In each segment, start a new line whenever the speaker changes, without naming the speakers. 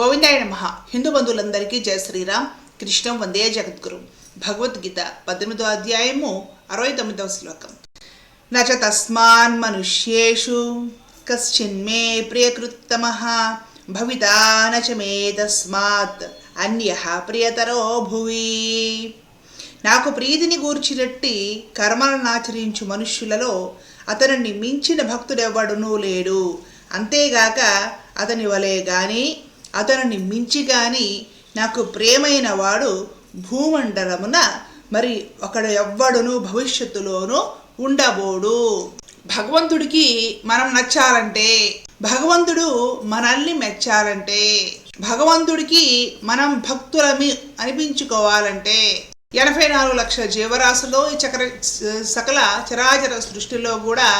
గోవిందాయ నమ. హిందూ బంధువులందరికీ జయ శ్రీరామ్. కృష్ణం వందే జగద్గురు. భగవద్గీత పద్దెనిమిదో అధ్యాయము అరవై తొమ్మిదవ శ్లోకం. నచ తస్మాన్ మనుష్యేషు కశ్చిన్మే ప్రియకృత్తమ భవితా నచ మే తస్మాత్ అన్య ప్రియతరో భువి. నాకు ప్రీతిని గూర్చినట్టి కర్మలను ఆచరించు మనుష్యులలో అతనిని మించిన భక్తుడెవ్వడునూ లేడు. అంతేగాక అతని వలే గాని అతనిని మించి గాని నాకు ప్రేమైన వాడు భూమండలమున మరి ఒకడు ఎవ్వడును భవిష్యత్తులోనూ ఉండబోడు. భగవంతుడికి మనం నచ్చాలంటే భగవంతుడు మనల్ని మెచ్చాలంటే భగవంతుడికి మనం భక్తులమి అనిపించుకోవాలంటే ఎనభై నాలుగు లక్షల జీవరాశులు ఈ చక్ర సకల చరాచర సృష్టిలో కూడా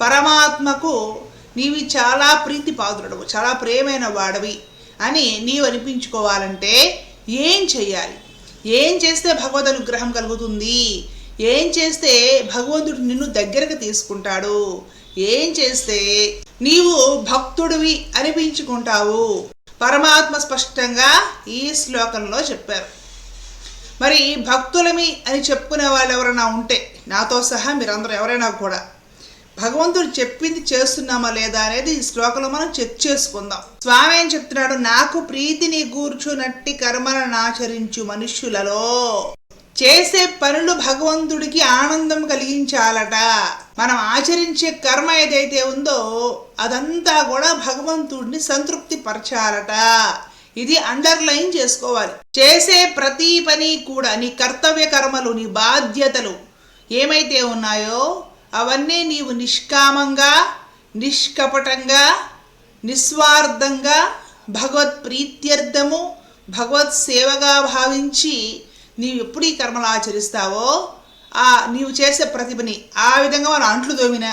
పరమాత్మకు నీవి చాలా ప్రీతి పాత్రుడవు చాలా ప్రేమైన వాడవి. అని నీవు అనిపించుకోవాలంటే ఏం చెయ్యాలి? ఏం చేస్తే భగవద్ అనుగ్రహం కలుగుతుంది? ఏం చేస్తే భగవంతుడు నిన్ను దగ్గరకు తీసుకుంటాడు? ఏం చేస్తే నీవు భక్తుడివి అనిపించుకుంటావు? పరమాత్మ స్పష్టంగా ఈ శ్లోకంలో చెప్పారు. మరి భక్తులమి అని చెప్పుకునే వాళ్ళు ఎవరైనా ఉంటే నాతో సహా మీరందరూ ఎవరైనా కూడా భగవంతుడు చెప్పింది చేస్తున్నామా లేదా అనేది ఈ శ్లోకంలో మనం చెక్ చేసుకుందాం. స్వామి ఏం చెప్తున్నాడు? నాకు ప్రీతిని కూర్చునట్టి కర్మలను ఆచరించు మనుష్యులలో. చేసే పనులు భగవంతుడికి ఆనందం కలిగించాలట. మనం ఆచరించే కర్మ ఏదైతే ఉందో అదంతా కూడా భగవంతుడిని సంతృప్తి పరచాలట ఇది అండర్లైన్ చేసుకోవాలి. చేసే ప్రతి పని కూడా నీ కర్తవ్య కర్మలు నీ బాధ్యతలు ఏమైతే ఉన్నాయో అవన్నీ నీవు నిష్కామంగా నిష్కపటంగా నిస్వార్థంగా భగవత్ ప్రీత్యర్థము భగవత్ సేవగా భావించి నీవు ఎప్పుడు ఈ కర్మలు ఆచరిస్తావో ఆ నీవు చేసే ప్రతిభని ఆ విధంగా మన అంట్లు తోమిన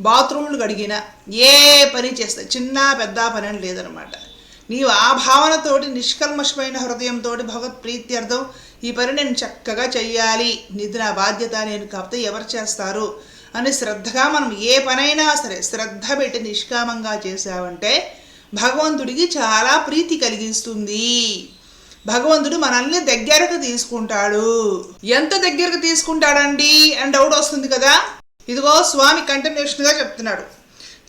బాత్రూమ్లు కడిగిన ఏ పని చేస్తా చిన్న పెద్ద పని అని లేదనమాట నీవు ఆ భావనతోటి నిష్కల్మషమైన హృదయంతో భగవత్ ప్రీత్యర్థం ఈ పని నేను చక్కగా చెయ్యాలి ఇది నా బాధ్యత నేను కాకపోతే ఎవరు చేస్తారు? అని శ్రద్ధగా మనం ఏ పనైనా సరే శ్రద్ధ పెట్టి నిష్కామంగా చేసావంటే భగవంతుడికి చాలా ప్రీతి కలిగిస్తుంది. భగవంతుడు మనల్ని దగ్గరకు తీసుకుంటాడు. ఎంత దగ్గరకు తీసుకుంటాడండి? అని డౌట్ వస్తుంది కదా. ఇదిగో స్వామి కంటిన్యూషన్గా చెప్తున్నాడు.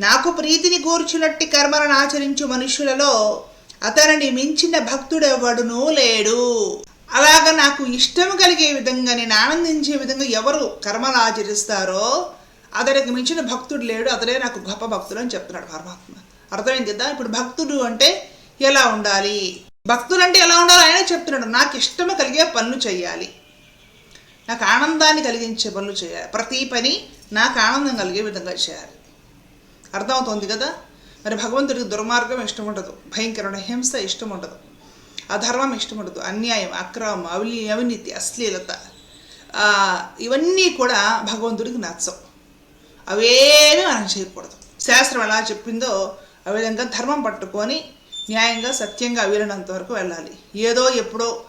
నాకు ప్రీతిని కూర్చున్నట్టి కర్మలను ఆచరించు మనుషులలో అతనిని మించిన భక్తుడెవ్వడునూ లేడు. అలాగ నాకు ఇష్టం కలిగే విధంగా నేను ఆనందించే విధంగా ఎవరు కర్మలు ఆచరిస్తారో అతనికి మించిన భక్తుడు లేడు. అతడే నాకు గొప్ప భక్తుడు అని చెప్తున్నాడు పరమాత్మ. అర్థమైంది కదా? ఇప్పుడు భక్తుడు అంటే ఎలా ఉండాలి? భక్తులు అంటే ఎలా ఉండాలి? ఆయన చెప్తున్నాడు నాకు ఇష్టం కలిగే పనులు చేయాలి నాకు ఆనందాన్ని కలిగించే పనులు చేయాలి. ప్రతి పని నాకు ఆనందం కలిగే విధంగా చేయాలి. అర్థమవుతోంది కదా? మరి భగవంతుడికి దుర్మార్గం ఇష్టం ఉండదు. భయంకరమైన హింస ఇష్టం ఉండదు. అధర్మం ఇష్టం ఉండదు అన్యాయం అక్రమం అవినీ అవినీతి అశ్లీలత ఇవన్నీ కూడా భగవంతుడికి నచ్చవు. అవేమీ మనం చేయకూడదు. శాస్త్రం ఎలా చెప్పిందో ఆ విధంగా ధర్మం పట్టుకొని న్యాయంగా సత్యంగా వీలైనంత వరకు వెళ్ళాలి. ఏదో ఎప్పుడో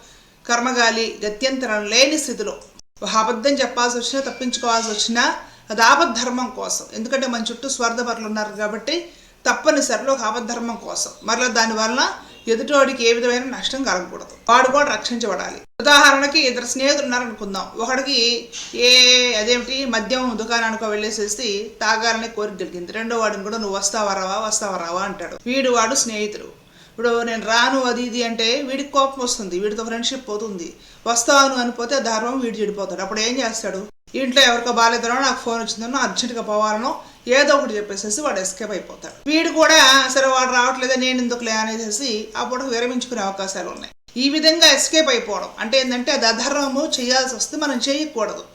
కర్మగాలి గత్యంతరం లేని స్థితిలో. ఒక అబద్ధం చెప్పాల్సి వచ్చినా తప్పించుకోవాల్సి వచ్చినా అది ఆపద్ధర్మం కోసం. ఎందుకంటే మన చుట్టూ స్వార్థపరులు ఉన్నారు కాబట్టి తప్పనిసరిలో ఒక ఆపద్ధర్మం కోసం. మరలా దానివల్ల ఎదుటివాడికి ఏ విధమైన నష్టం కలగకూడదు. వాడు కూడా రక్షించబడాలి. ఉదాహరణకి ఇద్దరు స్నేహితులు ఉన్నారనుకుందాం. ఒకడికి ఏ అదేమిటి మద్యం దుకాణానికి వెళ్ళేసేసి తాగాలని కోరిక కలిగింది. రెండో వాడిని కూడా నువ్వు వస్తావా రావా వస్తావా రావా అంటాడు. వీడు వాడు స్నేహితుడు. ఇప్పుడు నేను రాను అది ఇది అంటే వీడికి కోపం వస్తుంది. వీడితో ఫ్రెండ్షిప్ పోతుంది. వస్తాను అనిపోతే ధర్మం వీడు చెడిపోతాడు. అప్పుడు ఏం చేస్తాడు? ఇంట్లో ఎవరికో బాగాలేదనో నాకు ఫోన్ వచ్చిందనో అర్జెంటుగా పోవాలనో ఏదో ఒకటి చెప్పేసేసి వాడు ఎస్కేప్ అయిపోతాడు. వీడు కూడా సరే వాడు రావట్లేదా నేను ఎందుకులే అనేసి అప్పుడు విరమించుకునే అవకాశాలు ఉన్నాయి. ఈ విధంగా ఎస్కేప్ అయిపోవడం అంటే ఏంటంటే అది అధర్మము చేయాల్సి వస్తే మనం చేయకూడదు.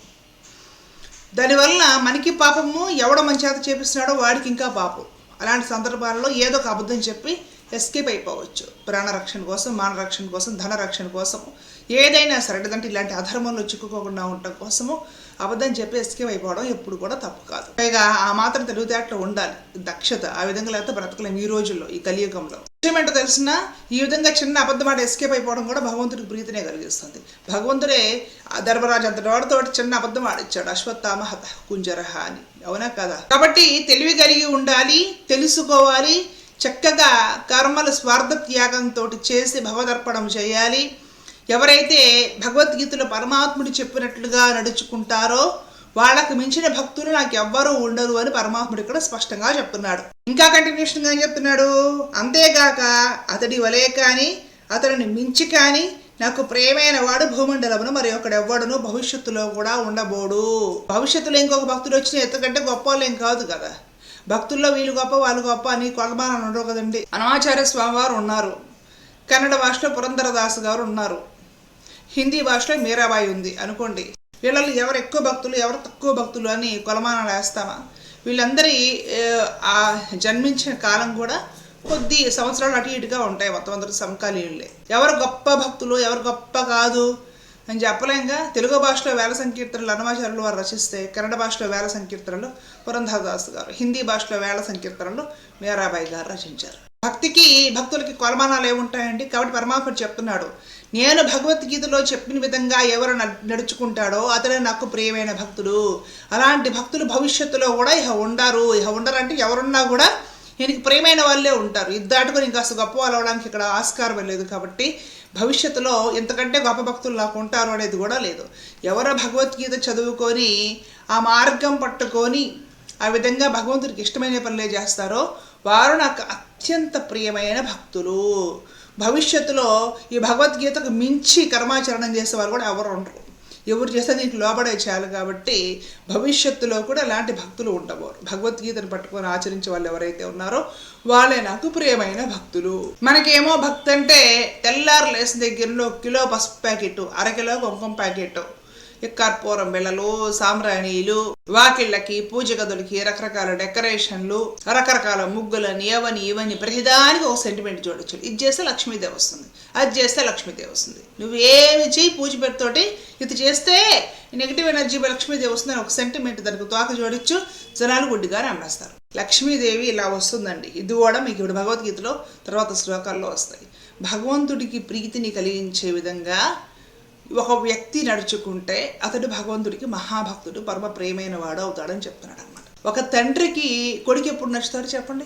దానివల్ల మనకి పాపము ఎవడ మన చేత చేపిస్తున్నాడో వాడికి ఇంకా పాపం. అలాంటి సందర్భాల్లో ఏదో ఒక అబద్ధం చెప్పి ఎస్కేప్ అయిపోవచ్చు. ప్రాణరక్షణ కోసం మానరక్షణ కోసం ధన రక్షణ కోసం ఏదైనా సరే అంటే ఇలాంటి అధర్మంలో చిక్కుకోకుండా ఉండటం కోసము అబద్ధం చెప్పి ఎస్కేప్ అయిపోవడం ఎప్పుడు కూడా తప్పు కాదు. పైగా ఆ మాత్రం తెలివితేటలో ఉండాలి. దక్షత ఆ విధంగా లేకపోతే బ్రతకలేము ఈ రోజుల్లో ఈ కలియుగంలో. విషయం ఏంటో తెలిసిన ఈ విధంగా చిన్న అబద్ధం ఎస్కేప్ అయిపోవడం కూడా భగవంతుడికి ప్రీతినే కలిగిస్తుంది. భగవంతుడే ఆ ధర్మరాజు అంతటి వాడితో చిన్న అబద్ధం ఆడిచ్చాడు అశ్వత్థామ హత కుంజరహ అని అవునా కదా? కాబట్టి తెలివి కలిగి ఉండాలి తెలుసుకోవాలి చక్కగా కర్మలు స్వార్థ త్యాగంతో చేసి భవదర్పణం చేయాలి. ఎవరైతే భగవద్గీతలో పరమాత్ముడు చెప్పినట్లుగా నడుచుకుంటారో వాళ్ళకు మించిన భక్తులు నాకు ఎవ్వరూ ఉండరు అని పరమాత్ముడు ఇక్కడ స్పష్టంగా చెప్తున్నాడు. ఇంకా కంటిన్యూషన్గా ఏం చెప్తున్నాడు? అంతేగాక అతడి వలే కానీ అతడిని మించి కానీ నాకు ప్రేమైన వాడు భూమండలమును మరి ఒకడెవ్వడును భవిష్యత్తులో కూడా ఉండబోడు. భవిష్యత్తులో ఇంకొక భక్తుడు వచ్చిన ఎంతకంటే గొప్ప వాళ్ళేం కాదు కదా. భక్తుల్లో వీళ్ళు గొప్ప వాళ్ళు గొప్ప అని కొలమానం ఉండవు కదండి. అనమాచార్య స్వామివారు ఉన్నారు. కన్నడ భాషలో పురంధరదాసు గారు ఉన్నారు. హిందీ భాషలో మీరాబాయి ఉంది అనుకోండి. వీళ్ళలో ఎవరు ఎక్కువ భక్తులు ఎవరు తక్కువ భక్తులు అని కొలమానాలు వేస్తామా? వీళ్ళందరి ఆ జన్మించిన కాలం కూడా కొద్ది సంవత్సరాలు అటు ఇటుగా ఉంటాయి మొత్తం అందరూ సమకాలీనులే. ఎవరు గొప్ప భక్తులు ఎవరు గొప్ప కాదు అని చెప్పలేంగా. తెలుగు భాషలో వేల సంకీర్తనలు అనమాచారులు వారు రచిస్తే కన్నడ భాషలో వేల సంకీర్తనలు పురంధరదాస్ గారు హిందీ భాషలో వేల సంకీర్తనలు మీరాబాయి గారు రచించారు. భక్తికి భక్తులకి కొలమానాలు ఏముంటాయండి? కాబట్టి పరమాత్ముడు చెప్తున్నాడు. నేను భగవద్గీతలో చెప్పిన విధంగా ఎవరు నడుచుకుంటాడో అతడే నాకు ప్రియమైన భక్తుడు. అలాంటి భక్తులు భవిష్యత్తులో కూడా ఇహ ఉండరు. ఇహ ఉండరంటే ఎవరున్నా కూడా ఈయనకి ప్రియమైన వాళ్ళే ఉంటారు. ఇది దాటుకొని ఇంకా అసలు గొప్ప వాళ్ళు అవడానికి ఇక్కడ ఆస్కారం లేదు కాబట్టి భవిష్యత్తులో ఎంతకంటే గొప్ప భక్తులు నాకు ఉంటారు అనేది కూడా లేదు. ఎవరో భగవద్గీత చదువుకొని ఆ మార్గం పట్టుకొని ఆ విధంగా భగవంతుడికి ఇష్టమైన పనులే చేస్తారో వారు నాకు అత్యంత ప్రియమైన భక్తులు. భవిష్యత్తులో ఈ భగవద్గీతకు మించి కర్మాచరణం చేసేవారు కూడా ఎవరు ఉండరు. ఎవరు చేస్తే దీనికి లోబడే చేయాలి కాబట్టి భవిష్యత్తులో కూడా ఇలాంటి భక్తులు ఉండబోరు. భగవద్గీతను పట్టుకొని ఆచరించే వాళ్ళు ఎవరైతే ఉన్నారో వాళ్ళే నాకు ప్రియమైన భక్తులు. మనకేమో భక్తి అంటే తెల్లారు లేసిన దగ్గరలో ఒక కిలో పసుపు ప్యాకెట్ అరకిలో కుంకుమ ప్యాకెట్ కర్పూరం బిళ్ళలు సామ్రాణీలు వాకిళ్ళకి పూజ గదులకి రకరకాల డెకరేషన్లు రకరకాల ముగ్గులని అవని ఇవని ప్రతిదానికి ఒక సెంటిమెంట్ చూడొచ్చు ఇది చేస్తే లక్ష్మీదేవి వస్తుంది. అది చేస్తే లక్ష్మీదేవి వస్తుంది. నువ్వు చేయి పూజ పెడుతోటి ఇది చేస్తే నెగిటివ్ ఎనర్జీ లక్ష్మీదేవి వస్తుందని ఒక సెంటిమెంట్ దానికి తోక జోడించు జనాలు గుడ్డిగా అమ్మేస్తారు. లక్ష్మీదేవి ఇలా వస్తుందండి. ఇది కూడా మీకు ఇప్పుడు భగవద్గీతలో తర్వాత శ్లోకాల్లో వస్తాయి. భగవంతుడికి ప్రీతిని కలిగించే విధంగా ఒక వ్యక్తి నడుచుకుంటే అతడు భగవంతుడికి మహాభక్తుడు పరమ ప్రేమైన వాడు అవుతాడని చెప్తున్నాడు అనమాట ఒక తండ్రికి కొడుకు ఎప్పుడు నచ్చుతాడు చెప్పండి?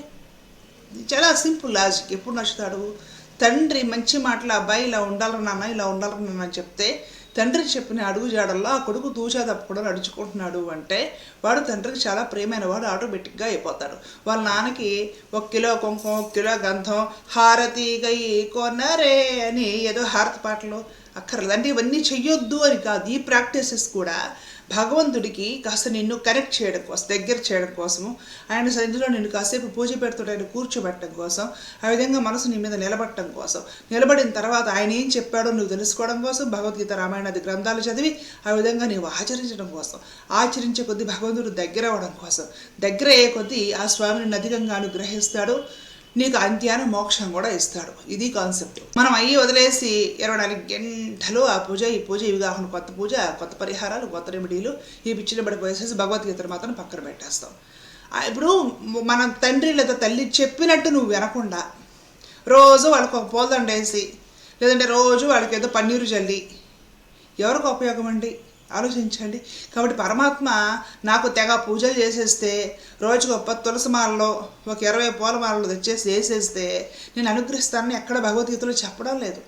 చాలా సింపుల్ లాజిక్. ఎప్పుడు నచ్చుతాడు? తండ్రి మంచి మాటలు అబ్బాయి ఇలా ఉండాలి నాన్న ఇలా ఉండాలి నాన్న అని చెప్తే తండ్రి చెప్పిన అడుగు జాడల్లో ఆ కొడుకు దూచా తప్పకుండా నడుచుకుంటున్నాడు అంటే వాడు తండ్రికి చాలా ప్రేమైన వాడు ఆటోమేటిక్గా అయిపోతాడు. వాళ్ళ నాన్నకి ఒక కిలో కుంకుమ ఒక కిలో గంధం హారతి గై కొనరే అని ఏదో హారతి పాటలు అక్కర్లేదు అంటే ఇవన్నీ చెయ్యొద్దు అని కాదు. ఈ ప్రాక్టీసెస్ కూడా భగవంతుడికి కాస్త నిన్ను కనెక్ట్ చేయడం కోసం దగ్గర చేయడం కోసము. ఆయన సన్నిధిలో నిన్ను కాసేపు పూజ పెడుతుంటే ఆయన కూర్చోబెట్టడం కోసం ఆ విధంగా మనసు నీ మీద నిలబడటం కోసం. నిలబడిన తర్వాత ఆయన ఏం చెప్పాడో నువ్వు తెలుసుకోవడం కోసం భగవద్గీత రామాయణాది గ్రంథాలు చదివి ఆ విధంగా నీవు ఆచరించడం కోసం ఆచరించే కొద్దీ భగవంతుడు దగ్గర అవ్వడం కోసం. దగ్గర అయ్యే కొద్దీ ఆ స్వామిని అధికంగా అనుగ్రహిస్తాడు. నీకు అంత్యాన మోక్షం కూడా ఇస్తాడు. ఇది కాన్సెప్ట్ మనం అయ్యి వదిలేసి ఇరవై నాలుగు గంటలు ఆ పూజ ఈ పూజ ఇవి కాకుండా కొత్త పూజ కొత్త పరిహారాలు కొత్త రెమెడీలు ఈ పిచ్చిన పడిపోయేసేసి భగవద్గీతను మాత్రం పక్కన పెట్టేస్తాం. ఆ, ఇప్పుడు మన తండ్రి లేదా తల్లి చెప్పినట్టు నువ్వు వినకుండా రోజు వాళ్ళకి ఒక పూలదండ వేసి లేదంటే రోజు వాళ్ళకి ఏదో పన్నీరు చల్లి ఎవరికి ఉపయోగం అండి? ఆలోచించండి. కాబట్టి పరమాత్మ నాకు తెగ పూజలు చేసేస్తే రోజుకు ఒక పది తులసి మాలలో ఒక ఇరవై పూల మాలలు తెచ్చేసి వేసేస్తే నేను అనుగ్రహిస్తానని ఎక్కడ భగవద్గీతలో చెప్పడం లేదు.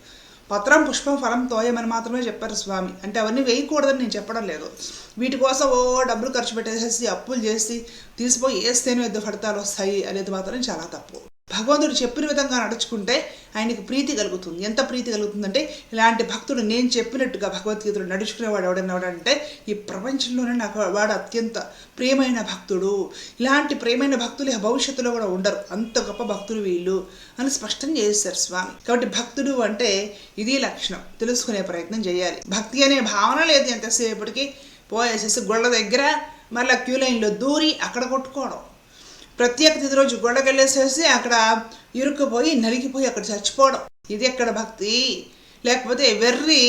పత్రం పుష్పం ఫలం తోయమని మాత్రమే చెప్పారు స్వామి. అంటే అవన్నీ వేయకూడదని నేను చెప్పడం లేదు. వీటి కోసం ఓ డబ్బులు ఖర్చు పెట్టేసేసి అప్పులు చేసి తీసిపోయి వేస్తేనే పెద్ద ఫలితాలు వస్తాయి అనేది మాత్రం చాలా తప్పు. భగవంతుడు చెప్పిన విధంగా నడుచుకుంటే ఆయనకి ప్రీతి కలుగుతుంది. ఎంత ప్రీతి కలుగుతుందంటే ఇలాంటి భక్తుడు నేను చెప్పినట్టుగా భగవద్గీతలో నడుచుకునేవాడు ఎవడన్నాడంటే ఈ ప్రపంచంలోనే నాకు వాడు అత్యంత ప్రియమైన భక్తుడు. ఇలాంటి ప్రియమైన భక్తులు భవిష్యత్తులో కూడా ఉండరు. అంత గొప్ప భక్తులు వీళ్ళు అని స్పష్టం చేశారు స్వామి. కాబట్టి భక్తుడు అంటే ఇది లక్షణం. తెలుసుకునే ప్రయత్నం చేయాలి. భక్తి అనే భావన లేదు ఎంతసేపటికి. పోయేసేసి గుళ్ళ దగ్గర మళ్ళీ క్యూ లైన్లో దూరి అక్కడ కొట్టుకోవడం. ప్రత్యేక తిథి రోజు గొడకెళ్ళేసేసి అక్కడ ఇరుక్కుపోయి నలిగిపోయి అక్కడ చచ్చిపోవడం. ఇది ఎక్కడ భక్తి? లేకపోతే వెర్రి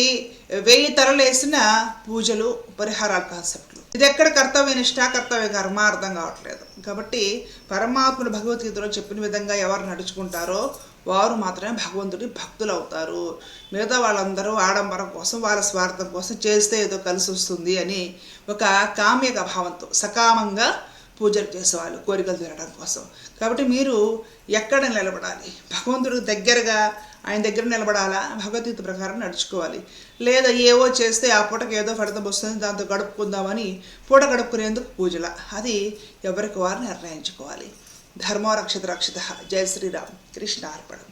వెయ్యి తరలేసిన పూజలు పరిహారాల కాన్సెప్ట్లు. ఇది ఎక్కడ కర్తవ్య నిష్ఠ కర్తవ్య కర్మ అర్థం కావట్లేదు. కాబట్టి పరమాత్ముడు భగవద్గీతలో చెప్పిన విధంగా ఎవరు నడుచుకుంటారో వారు మాత్రమే భగవంతుడి భక్తులు అవుతారు. మిగతా వాళ్ళందరూ ఆడంబరం కోసం వాళ్ళ స్వార్థం కోసం చేస్తే ఏదో కలిసి వస్తుంది అని ఒక కామ్యక భావంతో సకామంగా పూజలు చేసేవాళ్ళు కోరికలు తీరడం కోసం. కాబట్టి మీరు ఎక్కడ నిలబడాలి? భగవంతుడికి దగ్గరగా ఆయన దగ్గర నిలబడాలా? భగవద్గీత ప్రకారం నడుచుకోవాలి. లేదా ఏవో చేస్తే ఆ పూటకి ఏదో ఫలితం వస్తుంది దాంతో గడుపుకుందామని పూట గడుపుకునేందుకు పూజల. అది ఎవరికి వారు నిర్ణయించుకోవాలి. ధర్మో రక్షిత. రక్షిత జయ శ్రీరామ్. కృష్ణ అర్పణం